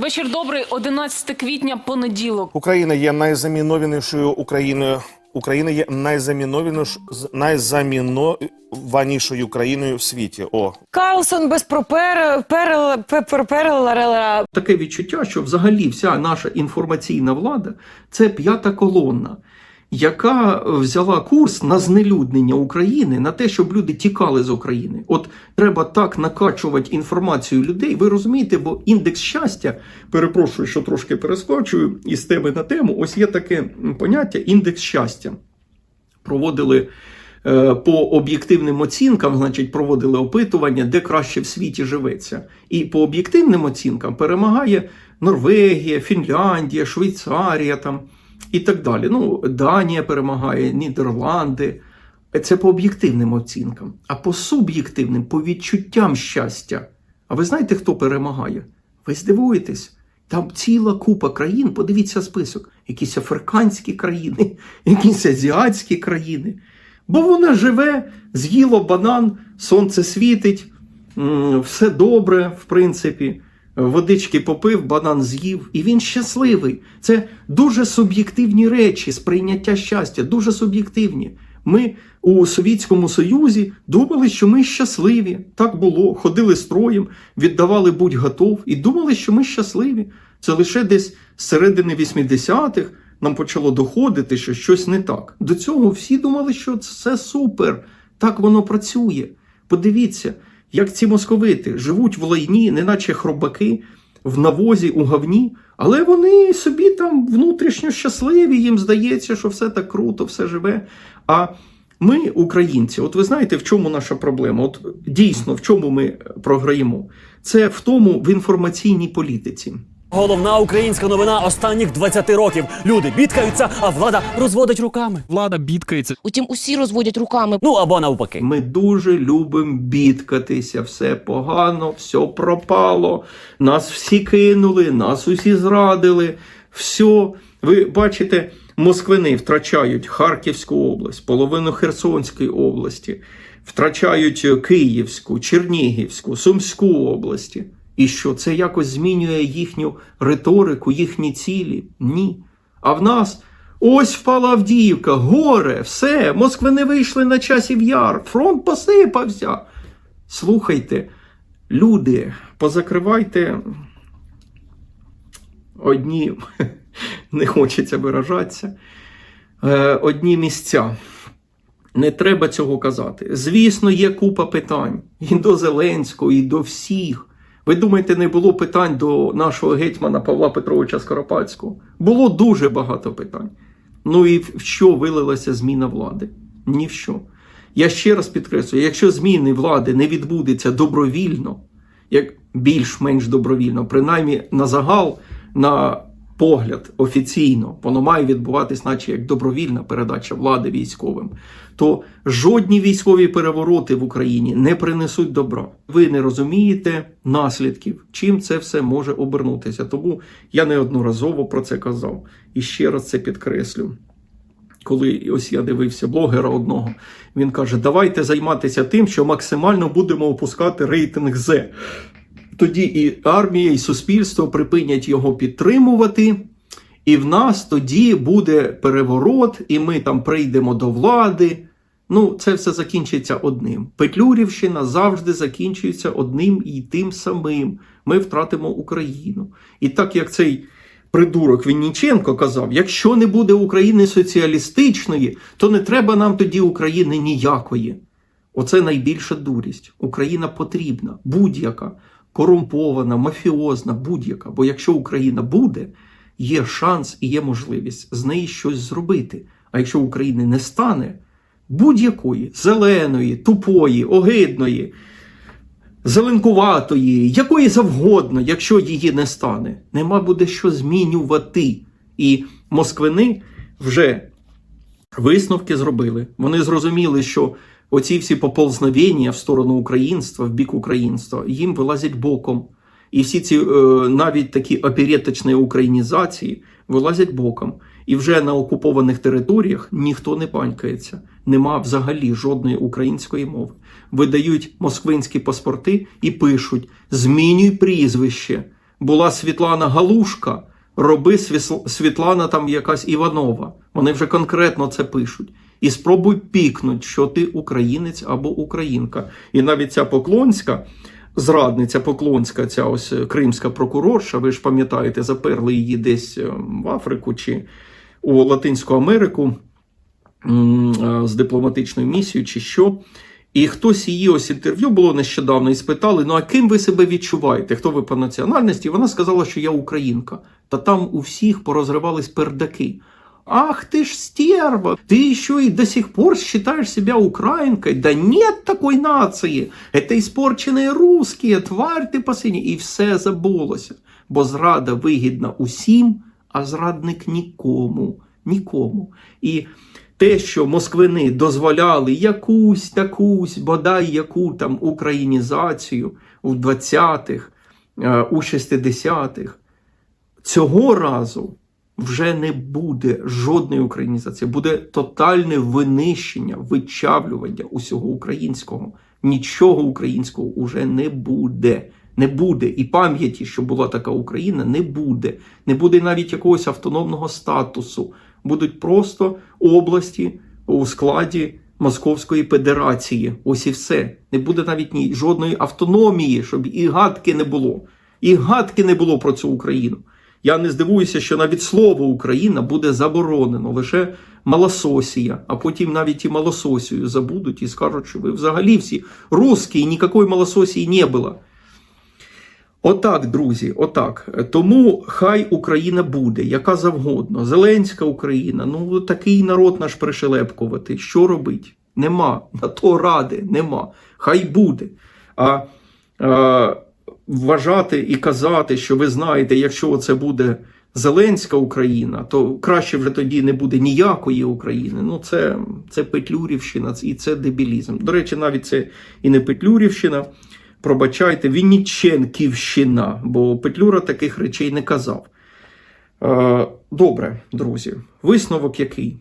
Вечір добрий, 11 квітня, понеділок. Україна є найзамінованішою Україною. Україна є найзамінованіш... найзамінованішою країною в світі. О, Карлсон без пропер... перел... перел... таке відчуття, що взагалі вся наша інформаційна влада це п'ята колонна, яка взяла курс на знелюднення України, на те, щоб люди тікали з України. От треба так накачувати інформацію людей. Ви розумієте, бо індекс щастя, перепрошую, що трошки перескочую із теми на тему. Ось є таке поняття індекс щастя. Проводили. е, По об'єктивним оцінкам, значить, проводили опитування, де краще в світі живеться. І по об'єктивним оцінкам перемагає Норвегія, Фінляндія, Швейцарія там і так далі. Ну, Данія перемагає, Нідерланди. Це по об'єктивним оцінкам. А по суб'єктивним, по відчуттям щастя. А ви знаєте, хто перемагає? Ви здивуєтесь. Там ціла купа країн, подивіться список, якісь африканські країни, якісь азіатські країни. Бо вона живе, з'їло банан, сонце світить, все добре, в принципі. Водички попив, банан з'їв, і він щасливий. Це дуже суб'єктивні речі, сприйняття щастя, дуже суб'єктивні. Ми у Совєтському Союзі думали, що ми щасливі. Так було. Ходили строєм, віддавали будь готов і думали, що ми щасливі. Це лише десь з середини 80-х нам почало доходити, що щось не так. До цього всі думали, що це супер, так воно працює. Подивіться, як ці московити живуть в лайні, неначе хробаки, в навозі, у говні, але вони собі там внутрішньо щасливі, їм здається, що все так круто, все живе. А ми, українці, от ви знаєте, в чому наша проблема? От дійсно, в чому ми програємо? Це в тому в інформаційній політиці. Головна українська новина останніх 20 років. Люди бідкаються, а влада розводить руками. Влада бідкається. Утім, усі розводять руками. Ну або навпаки. Ми дуже любимо бідкатися, все погано, все пропало, нас всі кинули, нас усі зрадили. Все. Ви бачите, москвини втрачають Харківську область, половину Херсонської області, втрачають Київську, Чернігівську, Сумську області. І що це якось змінює їхню риторику, їхні цілі? Ні. А в нас ось впала Авдіївка, горе, все, москвини вийшли на часів яр, фронт посипався. Слухайте, люди, позакривайте одні, не хочеться виражатися, е, одні місця. Не треба цього казати. Звісно, є купа питань і до Зеленського, і до всіх. Ви думаєте, не було питань до нашого гетьмана Павла Петровича Скоропадського? Було дуже багато питань. Ну і в що вилилася зміна влади? Ні в що. Я ще раз підкреслюю: якщо зміни влади не відбудеться добровільно, як більш-менш добровільно, принаймні на загал, на погляд офіційно, воно має відбуватись, наче як добровільна передача влади військовим, то жодні військові перевороти в Україні не принесуть добра. Ви не розумієте наслідків, чим це все може обернутися. Тому я неодноразово про це казав і ще раз це підкреслю. Коли ось я дивився блогера одного, він каже: давайте займатися тим, що максимально будемо опускати рейтинг З. Тоді і армія, і суспільство припинять його підтримувати, і в нас тоді буде переворот, і ми там прийдемо до влади. Ну, це все закінчиться одним. Петлюрівщина завжди закінчується одним і тим самим. Ми втратимо Україну. І так як цей придурок Вінніченко казав: якщо не буде України соціалістичної, то не треба нам тоді України ніякої. Оце найбільша дурість. Україна потрібна, будь-яка, корумпована, мафіозна, будь-яка. Бо якщо Україна буде, є шанс і є можливість з неї щось зробити. А якщо України не стане, будь-якої зеленої, тупої, огидної, зеленкуватої, якої завгодно, якщо її не стане, нема буде що змінювати. І москвини вже висновки зробили. Вони зрозуміли, що оці всі поползновення в сторону українства, в бік українства, їм вилазять боком. І всі ці е, навіть такі опереточні українізації вилазять боком. І вже на окупованих територіях ніхто не панькається. Нема взагалі жодної української мови. Видають москвинські паспорти і пишуть: змінюй прізвище. була Світлана Галушка, роби Світлана там якась Іванова. Вони вже конкретно це пишуть. І спробуй пікнуть, що ти українець або українка. І навіть ця Поклонська, зрадниця Поклонська, ця ось е, кримська прокурорша, ви ж пам'ятаєте, заперли її десь е, в Африку чи у Латинську Америку е, з дипломатичною місією, чи що. І хтось її ось інтерв'ю було нещодавно і спитали: ну а ким ви себе відчуваєте? Хто ви по національності? І вона сказала, що я українка. Та там у всіх порозривались пердаки. Ах ты ж стерва! Ты еще и до сих пор считаешь себя украинкой? Да нет такой нации! Это испорченные русские, тварь ти последня. І все забулося. Бо зрада вигідна усім, а зрадник нікому. Нікому. І те, що москвини дозволяли якусь такусь, бодай яку там українізацію у 20-х, е, у 60-х, цього разу вже не буде жодної українізації, буде тотальне винищення, вичавлювання усього українського. Нічого українського уже не буде. Не буде і пам'яті, що була така Україна, не буде. Не буде навіть якогось автономного статусу. Будуть просто області у складі Московської Федерації. Ось і все. Не буде навіть ні жодної автономії, щоб і гадки не було. І гадки не було про цю Україну. Я не здивуюся, що навіть слово Україна буде заборонено, лише малососія, а потім навіть і малососію забудуть і скажуть, що ви взагалі всі русські, і ніякої малососії не було. Отак, друзі, отак. Тому хай Україна буде, яка завгодно. Зеленська Україна, ну такий народ наш пришелепкувати. Що робить? Нема. На то ради, нема. Хай буде. А, а вважати і казати, що ви знаєте, якщо це буде Зеленська Україна, то краще вже тоді не буде ніякої України. Ну, це, це Петлюрівщина і це дебілізм. До речі, навіть це і не Петлюрівщина. Пробачайте, Вінніченківщина, бо Петлюра таких речей не казав. Е, добре, друзі, висновок який?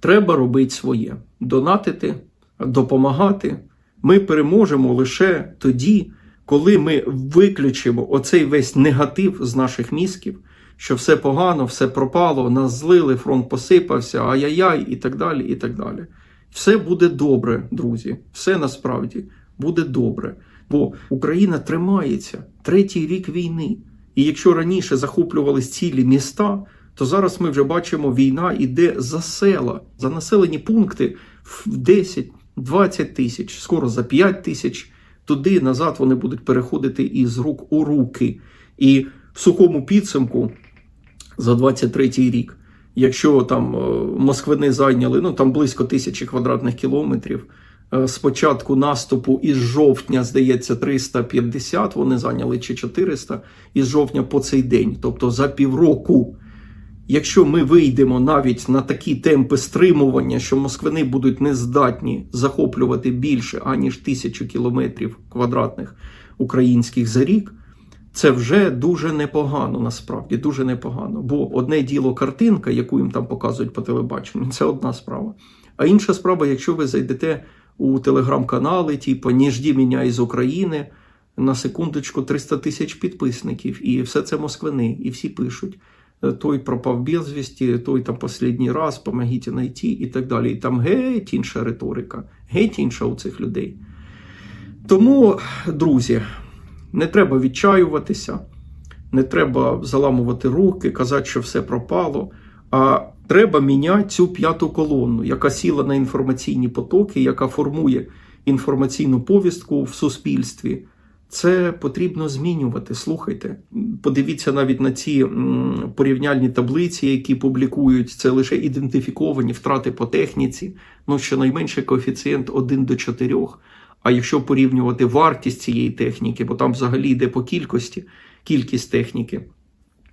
Треба робити своє: донатити, допомагати. Ми переможемо лише тоді, коли ми виключимо оцей весь негатив з наших мізків, що все погано, все пропало, нас злили, фронт посипався, ай-яй-яй, і так далі. і так далі. Все буде добре, друзі. Все насправді буде добре. Бо Україна тримається третій рік війни. І якщо раніше захоплювались цілі міста, то зараз ми вже бачимо, війна йде за села, за населені пункти в 10-20 тисяч, скоро за 5 тисяч. Туди назад вони будуть переходити із рук у руки. І в сухому підсумку за 23-й рік, якщо там е, москвини зайняли ну там близько тисячі квадратних кілометрів. е, З початку наступу із жовтня, здається, 350 вони зайняли чи 400 із жовтня по цей день, тобто за півроку. Якщо ми вийдемо навіть на такі темпи стримування, що москвини будуть нездатні захоплювати більше аніж тисячу кілометрів квадратних українських за рік, це вже дуже непогано, насправді дуже непогано. Бо одне діло картинка, яку їм там показують по телебаченню, це одна справа. А інша справа, якщо ви зайдете у телеграм-канали, типу «Не жді мене із України, на секундочку 300 тисяч підписників, і все це москвини, і всі пишуть. «Е, Той пропав безвісті, той там останній раз, помогіть знайти і так далі. І там геть інша риторика, геть інша у цих людей. Тому, друзі, не треба відчаюватися, не треба заламувати руки, казати, що все пропало. А треба міняти цю п'яту колонну, яка сіла на інформаційні потоки, яка формує інформаційну повістку в суспільстві. Це потрібно змінювати. Слухайте, подивіться навіть на ці порівняльні таблиці, які публікують. Це лише ідентифіковані втрати по техніці. Ну щонайменше коефіцієнт 1 до 4. А якщо порівнювати вартість цієї техніки, бо там взагалі йде по кількості, кількість техніки.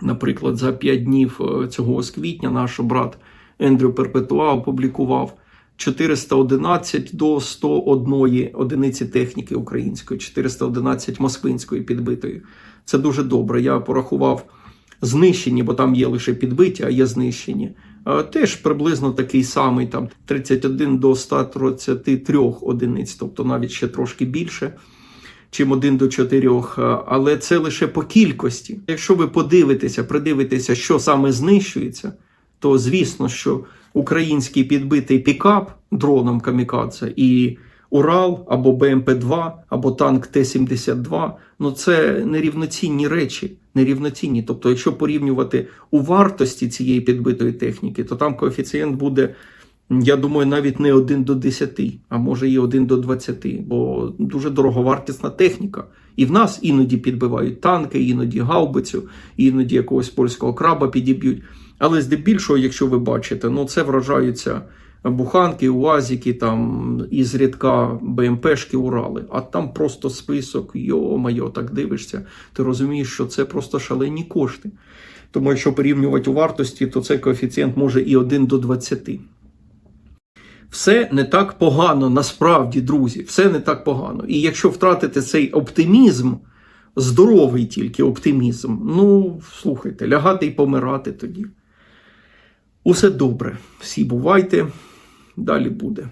Наприклад, за 5 днів е, цього квітня наш брат Ендрю Перпетуа опублікував 411 до 101 одиниці техніки української, 411 москвинської підбитої. Це дуже добре. Я порахував знищені, бо там є лише підбиті, а є знищені. Теж приблизно такий самий, там 31 до 133 одиниць, тобто навіть ще трошки більше. чим 1 до 4, але це лише по кількості. Якщо ви подивитеся, придивитеся, що саме знищується, то звісно, що український підбитий пікап дроном Камікадзе і Урал або БМП-2, або танк Т-72, ну це нерівноцінні речі. Нерівноцінні. Тобто, якщо порівнювати у вартості цієї підбитої техніки, то там коефіцієнт буде, я думаю, навіть не 1 до 10, а може і 1 до 20, бо дуже дороговартісна техніка. І в нас іноді підбивають танки, іноді гаубицю, іноді якогось польського краба підіб'ють. Але здебільшого, якщо ви бачите, ну це вражаються буханки, уазики, там із рідка БМПшки, Урали. А там просто список, йо-майо, так дивишся. Ти розумієш, що це просто шалені кошти. Тому якщо порівнювати у вартості, то цей коефіцієнт може і 1 до 20. Все не так погано, насправді, друзі, все не так погано. І якщо втратити цей оптимізм, здоровий тільки оптимізм, ну, слухайте, лягати і помирати тоді. Усе добре. Всі бувайте, далі буде.